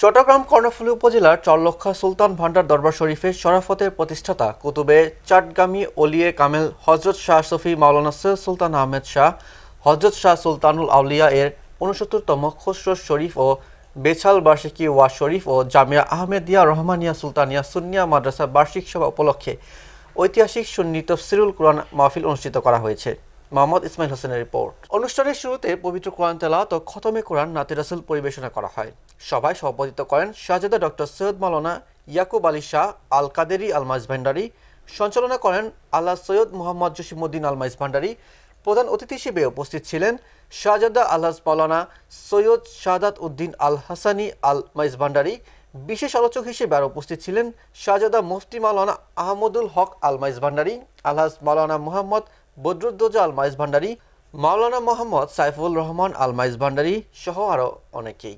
চট্টগ্রাম কর্ণফুলী উপজেলার চরলক্ষা সুলতান ভান্ডার দরবার শরীফের শরাফতের প্রতিষ্ঠাতা কুতুবে চাটগামী অলিয়ে কামেল হজরত শাহ সফি মাওলানা সৈয়দ সুলতান আহমেদ শাহ, হজরত শাহ সুলতানুল আউলিয়া এর উনসত্তরতম খসরো শরীফ ও বেছাল বার্ষিকী ওয়া শরীফ ও জামিয়া আহমেদিয়া রহমানিয়া সুলতানিয়া সুন্নিয়া মাদ্রাসা বার্ষিক সভা উপলক্ষে ঐতিহাসিক সুন্নিত তফসিরুল কোরআন মাহফিল অনুষ্ঠিত করা হয়েছে। মোহাম্মদ ইসমাইল হোসেনের রিপোর্ট। অনুষ্ঠানের শুরুতে পবিত্র কোরআন তেলাওয়াত ও খতমে কোরআন নাতি রাসুল পরিবেশনা করা হয়। সভায় সভাপতিত্ব করেন শাহজাদা ডক্টর সৈয়দ মাওলানা ইয়াকুব আলী শাহ আল কাদেরি আলমাইজ ভান্ডারি সঞ্চালনা করেন আল্লাহ সৈয়দ মোহাম্মদ জসিমুদ্দিন আলমাইজ ভান্ডারি প্রধান অতিথি হিসেবে উপস্থিত ছিলেন শাহজাদা আলহাজ মাওলানা সৈয়দ শাহাদাত উদ্দিন আল হাসানি আল মাইজ ভান্ডারি বিশেষ আলোচক হিসেবে আর উপস্থিত ছিলেন শাহজাদা মুফতি মাওলানা আহমদুল হক আল মাইজ ভান্ডারি আলহাজ মাওলানা মোহাম্মদ বদরুদ্দোজা আলমাইজ ভান্ডারী মাওলানা মোহাম্মদ সাইফুল রহমান আলমাইজ ভান্ডারী সহ আরও অনেকেই।